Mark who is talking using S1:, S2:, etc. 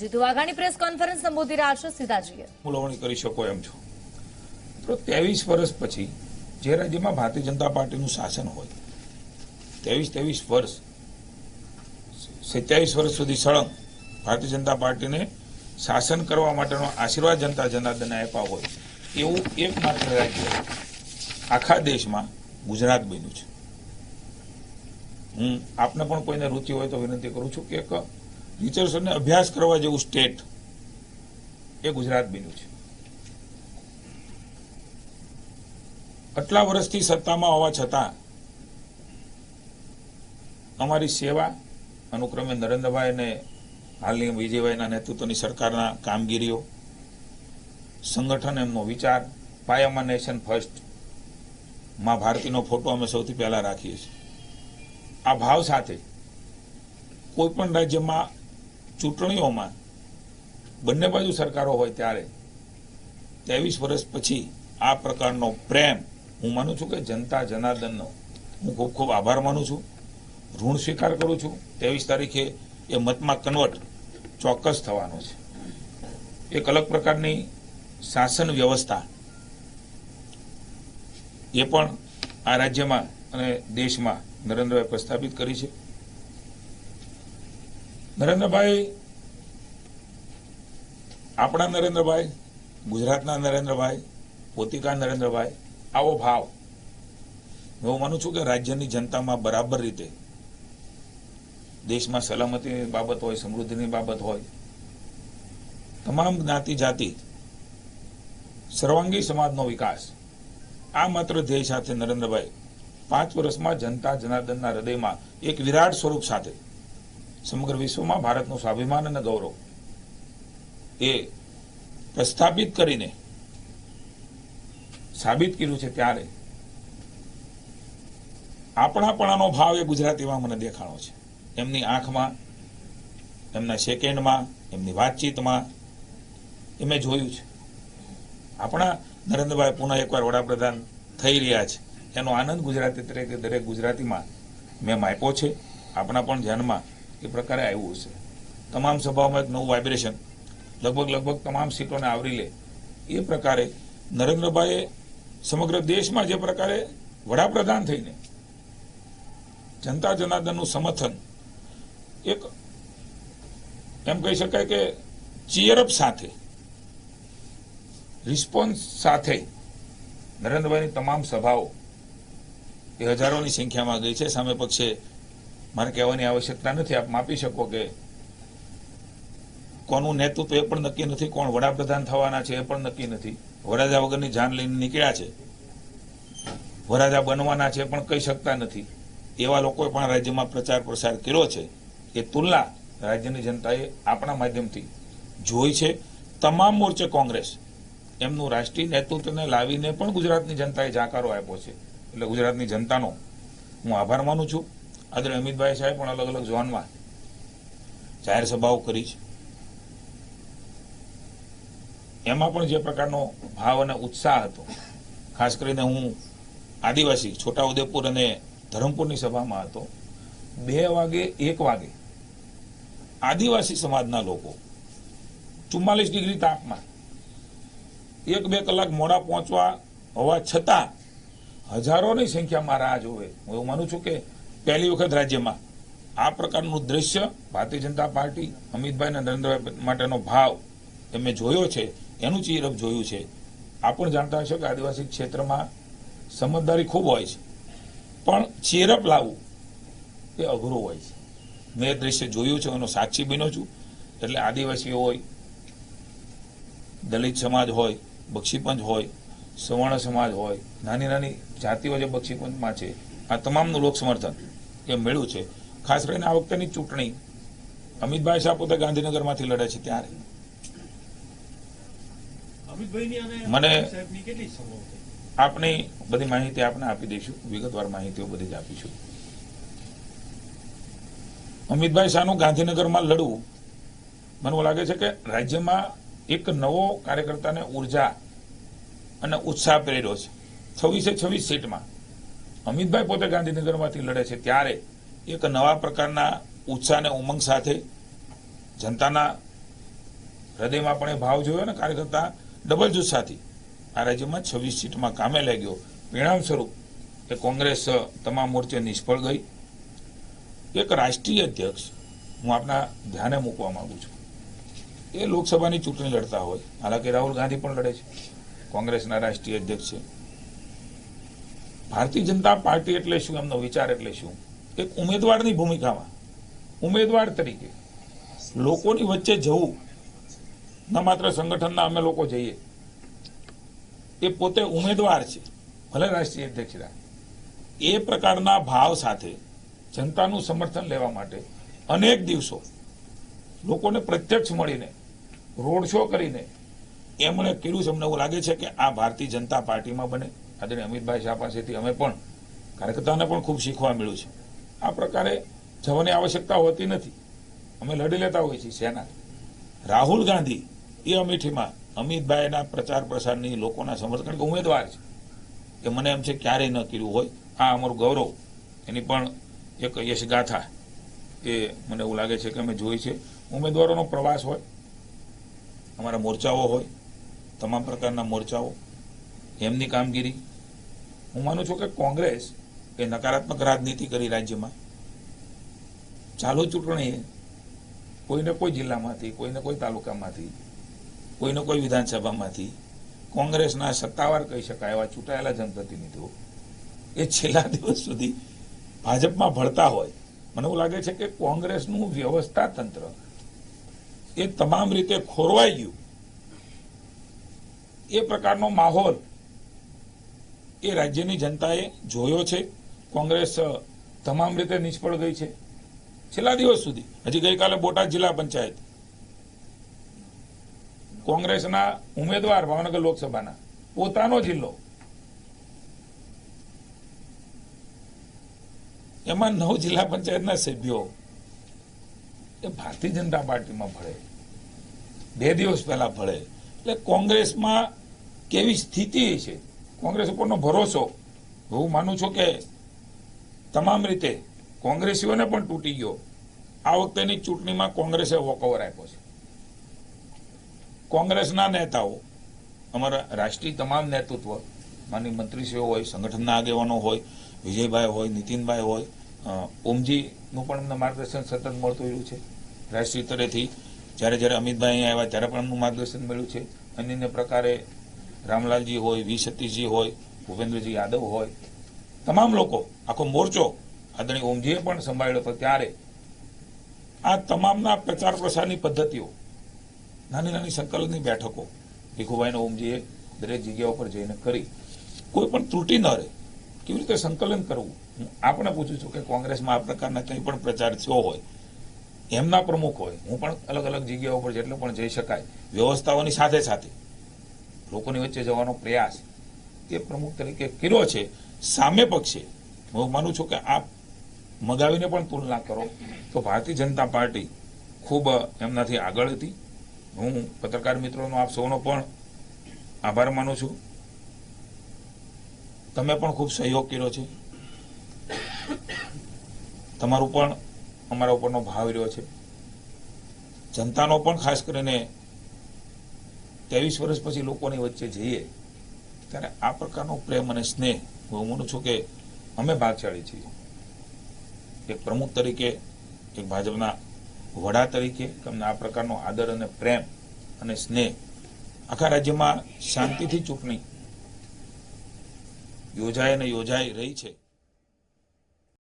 S1: Jitu Vaghani press conference સંબોધી રહ્યા છે સીધા જઈએ
S2: મુલવણી કરી શકો એમ છો. તો ત્રેવીસ વર્ષ પછી જે રાજ્યમાં ભારતીય જનતા પાર્ટીનું શાસન હોય, ત્રેવીસ ત્રેવીસ વર્ષ, સત્યાવીસ વર્ષ સુધી સળંગ ભારતીય જનતા પાર્ટીને શાસન કરવા માટેનો આશીર્વાદ જનતા જનાર્દને આપ્યા હોય, એવું એકમાત્ર રાજ્ય આખા દેશમાં ગુજરાત બન્યું છે. હું આપને પણ કોઈને રુચિ હોય તો વિનંતી કરું છું કે અને અભ્યાસ કરવા જેવું સ્ટેટ એ ગુજરાત બન્યું છે. આટલા વર્ષથી સત્તામાં હોવા છતાં અમારી સેવા અનુક્રમે નરેન્દ્રભાઈ અને હાલની વિજયભાઈના નેતૃત્વની સરકારના કામગીરીઓ, સંગઠન એમનો વિચાર, પાયામાં નેશન ફર્સ્ટ, માં ભારતીનો ફોટો અમે સૌથી પહેલાં રાખીએ છીએ. આ ભાવ સાથે કોઈ પણ રાજ્યમાં ચૂંટણીઓમાં બંને બાજુ સરકારો હોય ત્યારે ત્રેવીસ વર્ષ પછી આ પ્રકારનો પ્રેમ હું માનું છું કે જનતા જનાર્દનનો હું ખૂબ ખૂબ આભાર માનું છું. ઋણ સ્વીકાર કરું છું. ત્રેવીસ તારીખે એ મતમાં કન્વર્ટ ચોક્કસ થવાનો છે. એક અલગ પ્રકારની શાસન વ્યવસ્થા એ પણ આ રાજ્યમાં અને દેશમાં નરેન્દ્રભાઈ પ્રસ્થાપિત કરી છે. નરેન્દ્રભાઈ, આપણા નરેન્દ્રભાઈ, ગુજરાતના નરેન્દ્રભાઈ, પોતિકા નરેન્દ્રભાઈ, આવો ભાવ. હું માનું છું કે રાજ્યની જનતામાં બરાબર રીતે દેશમાં સલામતીની બાબત હોય, સમૃદ્ધિની બાબત હોય, તમામ જ્ઞાતિ જાતિ, સર્વાંગી સમાજનો વિકાસ, આ માત્ર ધ્યેય સાથે નરેન્દ્રભાઈ, પાંચ વર્ષમાં જનતા જનાર્દનના હૃદયમાં એક વિરાટ સ્વરૂપ સાથે સમગ્ર વિશ્વમાં ભારતનું સ્વાભિમાન અને ગૌરવ એ પ્રસ્થાપિત કરીને સાબિત કર્યું છે ત્યારે આપણાપણાનો ભાવ એ ગુજરાતીમાં મને દેખાણો છે. એમની આંખમાં, એમના સેકન્ડમાં એમની વાતચીતમાં એ મેં જોયું છે. આપણા નરેન્દ્રભાઈ પુનઃ એકવાર વડાપ્રધાન થઈ રહ્યા છે. એનો આનંદ ગુજરાતી તરીકે દરેક ગુજરાતીમાં મેં માપ્યો છે. આપણા પણ ધ્યાનમાં એ પ્રકારે આવ્યું હશે. તમામ સભાઓમાં એક નવું વાઇબ્રેશન લગભગ લગભગ તમામ સીટોને આવરી લે. એ પ્રકારે નરેન્દ્રભાઈએ સમગ્ર દેશમાં જે પ્રકારે વડાપ્રધાન થઈને જનતા જનાર્દનનું સમર્થન એક એમ કહી શકાય કે ચીયરઅપ સાથે રિસ્પોન્સ સાથે નરેન્દ્રભાઈની તમામ સભાઓ એ હજારોની સંખ્યામાં ગઈ છે. સામે પક્ષે મારે કહેવાની આવશ્યકતા નથી. આપ માપી શકો કે કોનું નેતૃત્વ એ પણ નક્કી નથી, કોણ વડાપ્રધાન થવાના છે એ પણ નક્કી નથી. વરાજા વગરની જાન લઈને નીકળ્યા છે. વરાજા બનવાના છે પણ કહી શકતા નથી. એવા લોકોએ પણ રાજ્યમાં પ્રચાર પ્રસાર કર્યો છે. એ તુલના રાજ્યની જનતાએ આપણા માધ્યમથી જોઈ છે. તમામ મોરચે કોંગ્રેસ એમનું રાષ્ટ્રીય નેતૃત્વને લાવીને પણ ગુજરાતની જનતાએ જાકારો આપ્યો છે. એટલે ગુજરાતની જનતાનો હું આભાર માનું છું. આદરણીય અમિતભાઈ સાહેબ, પણ અલગ અલગ ઝોનમાં જાહેર સભાઓ કરી છે. એમાં પણ જે પ્રકારનો ભાવ અને ઉત્સાહ હતો, ખાસ કરીને હું આદિવાસી, છોટાઉદેપુર અને ધરમપુરની સભામાં હતો, બે વાગે, એક વાગે આદિવાસી સમાજના લોકો ચુમ્માલીસ ડિગ્રી તાપમાં એક બે કલાક મોડા પહોંચવા હોવા છતાં હજારોની સંખ્યામાં રાહ જોવે. હું એવું માનું છું કે પહેલી વખત રાજ્યમાં. આ પ્રકારનું દ્રશ્ય ભારતીય જનતા પાર્ટી અમિતભાઈ અને નરેન્દ્રભાઈ માટેનો ભાવ એ મેં જોયો છે, એનું ચીરપ જોયું છે. આ પણ જાણતા હશો કે આદિવાસી ક્ષેત્રમાં સમજદારી ખૂબ હોય છે. પણ ચેરપ લાવવું એ અઘરું હોય છે. મેં એ દ્રશ્ય જોયું છે, એનો સાક્ષી બન્યો છું. એટલે આદિવાસીઓ હોય, દલિત સમાજ હોય, બક્ષીપંચ હોય, સવર્ણ સમાજ હોય, નાની નાની જાતિઓ જે બક્ષીપંચમાં છે આ તમામનું લોક સમર્થન એ મળ્યું છે. ખાસ કરીને આ વખતેની ચૂંટણી અમિતભાઈ શાહ પોતે ગાંધીનગરમાંથી લડે છે ત્યારે. મને- આપની બધી માહિતી આપને આપી દઈશું. વિગતવાર માહિતીઓ બધી જ આપીશું. અમિતભાઈ શાહનું ગાંધીનગરમાં લડવું મને લાગે છે કે રાજ્યમાં એક નવો કાર્યકર્તાને ઊર્જા અને ઉત્સાહ પ્રેર્યો છે. છવ્વીસે છવ્વીસ સીટમાં અમિતભાઈ પોતે ગાંધીનગરમાંથી લડે છે ત્યારે એક નવા પ્રકારના ઉત્સાહ અને ઉમંગ સાથે જનતાના હૃદયમાં પણ એ ભાવ જોયો ને કાર્યકર્તા ડબલ જુસ્સાથી આ રાજ્યમાં છવ્વીસ સીટમાં કામે લાગ્યો. પરિણામ સ્વરૂપ એ કોંગ્રેસ તમામ મોરચે નિષ્ફળ ગઈ. એક રાષ્ટ્રીય અધ્યક્ષ હું આપના ધ્યાને મૂકવા માંગુ છું. એ લોકસભાની ચૂંટણી લડતા હોય, હાલાકી રાહુલ ગાંધી પણ લડે છે. કોંગ્રેસના રાષ્ટ્રીય અધ્યક્ષ છે. ભારતીય જનતા પાર્ટી એટલે શું? એમનો વિચાર એટલે શું? એક ઉમેદવારની ભૂમિકામાં. ઉમેદવાર તરીકે. લોકોની વચ્ચે જવું. ન માત્ર સંગઠનના અમે લોકો જઈએ. એ પોતે ઉમેદવાર છે. ભલે રાષ્ટ્રીય અધ્યક્ષતા. એ પ્રકારના ભાવ સાથે જનતાનું સમર્થન લેવા માટે અનેક દિવસો લોકોને પ્રત્યક્ષ મળીને, રોડ શો કરીને એમણે કર્યું છે. અમને એવું લાગે છે કે આ ભારતીય જનતા પાર્ટીમાં બને. આદરણીય અમિતભાઈ શાહ પાસેથી અમે પણ કાર્યકર્તાઓને પણ ખૂબ શીખવા મળ્યું છે. આ પ્રકારે જવાની આવશ્યકતા હોતી નથી. અમે લડી લેતા હોઈએ છીએ સેના. રાહુલ ગાંધી એ અમેઠીમાં અમિતભાઈના પ્રચાર પ્રસારની લોકોના સમર્થન કે ઉમેદવાર છે. કે મને એમ છે ક્યારેય ન કર્યું હોય. આ અમારું ગૌરવ. એની પણ એક યશગાથા એ મને એવું લાગે છે કે અમે જોઈ છે. ઉમેદવારોનો પ્રવાસ હોય, અમારા મોરચાઓ હોય, તમામ પ્રકારના મોરચાઓ, એમની કામગીરી હું માનું છું કે કોંગ્રેસ એ નકારાત્મક રાજનીતિ કરી રાજ્યમાં. ચાલુ ચૂંટણી કોઈને કોઈ જિલ્લામાંથી, કોઈને કોઈ તાલુકામાંથી, કોઈને કોઈ વિધાનસભામાંથી કોંગ્રેસના સત્તાવાર કહી શકાય એવા ચૂંટાયેલા જનપ્રતિનિધિઓ એ છેલ્લા દિવસ સુધી ભાજપમાં ભળતા હોય. મને એવું લાગે છે કે કોંગ્રેસનું વ્યવસ્થા તંત્ર એ તમામ રીતે ખોરવાઈ ગયું. એ પ્રકારનો માહોલ એ રાજ્યની જનતાએ જોયો છે. કોંગ્રેસ તમામ રીતે નિષ્ફળ ગઈ છે. છેલ્લા દિવસ સુધી, હજી ગઈકાલે બોટાદ જિલ્લા પંચાયત. કોંગ્રેસના ઉમેદવાર ભાવનગર લોકસભાના, પોતાનો જિલ્લો. એમાં નવ જિલ્લા પંચાયતના સભ્યો એ ભારતીય જનતા પાર્ટીમાં ભળે. બે દિવસ પહેલા ભળે. એટલે કોંગ્રેસમાં કેવી સ્થિતિ છે? કોંગ્રેસ ઉપરનો ભરોસો, હું માનું છું કે તમામ રીતે કોંગ્રેસીઓને પણ તૂટી ગયો. આ વખતેની ચૂંટણીમાં કોંગ્રેસે વોકઓવર આપ્યો છે. કોંગ્રેસના નેતાઓ, અમારા રાષ્ટ્રીય તમામ નેતૃત્વ માની મંત્રીશ્રીઓ હોય, સંગઠનના આગેવાનો હોય, વિજયભાઈ હોય, નીતિનભાઈ હોય ઓમજીનું પણ અમને માર્ગદર્શન સતત મળતું રહ્યું છે. રાષ્ટ્રીય સ્તરેથી જ્યારે જ્યારે અમિતભાઈ અહીંયા આવ્યા ત્યારે પણ એમનું માર્ગદર્શન મળ્યું છે. અન્ય પ્રકારે રામલાલજી હોય, વી સતીશજી હોય, ભૂપેન્દ્રજી યાદવ હોય, તમામ લોકો, આખો મોરચો આદરણીય ઓમજીએ પણ સંભાળ્યો હતો ત્યારે. આ તમામના પ્રચાર પ્રસારની પદ્ધતિઓ, નાની નાની સંકલનની બેઠકો, ભીખુભાઈને ઓમજીએ દરેક જગ્યા ઉપર જઈને કરી. કોઈ પણ ત્રુટિ ન રહે. કેવી રીતે સંકલન કરવું? હું આપણે પૂછું છું કે કોંગ્રેસમાં આ પ્રકારના કંઈ પણ પ્રચાર થયો હોય, એમના પ્રમુખ હોય, હું પણ અલગ અલગ જગ્યાઓ ઉપર જેટલો પણ જઈ શકાય, વ્યવસ્થાઓની સાથે સાથે લોકોની વચ્ચે જવાનો પ્રયાસ એ પ્રમુખ તરીકે કર્યો છે, સામે પક્ષે. હું માનું છું કે આપ મગાવીને પણ તુલના કરો. તો ભારતીય જનતા પાર્ટી ખૂબ એમનાથી આગળ હતી. હું પત્રકાર મિત્રોનો, આપ સૌનો પણ આભાર માનું છું. તમે પણ ખૂબ સહયોગ કર્યો છે. તમારું પણ અમારા ઉપરનો ભાવ રહ્યો છે. જનતાનો પણ ખાસ કરીને ત્રેવીસ વર્ષ પછી લોકોની વચ્ચે જઈએ, ત્યારે આ પ્રકારનો પ્રેમ અને સ્નેહ હું માનું છું કે અમે ભાગશાળી છીએ. એક પ્રમુખ તરીકે, એક ભાજપના વડા તરીકે તમને આ પ્રકારનો આદર અને પ્રેમ અને સ્નેહ આખા રાજ્યમાં શાંતિથી ચૂંટણી યોજાય અને યોજાઈ રહી છે.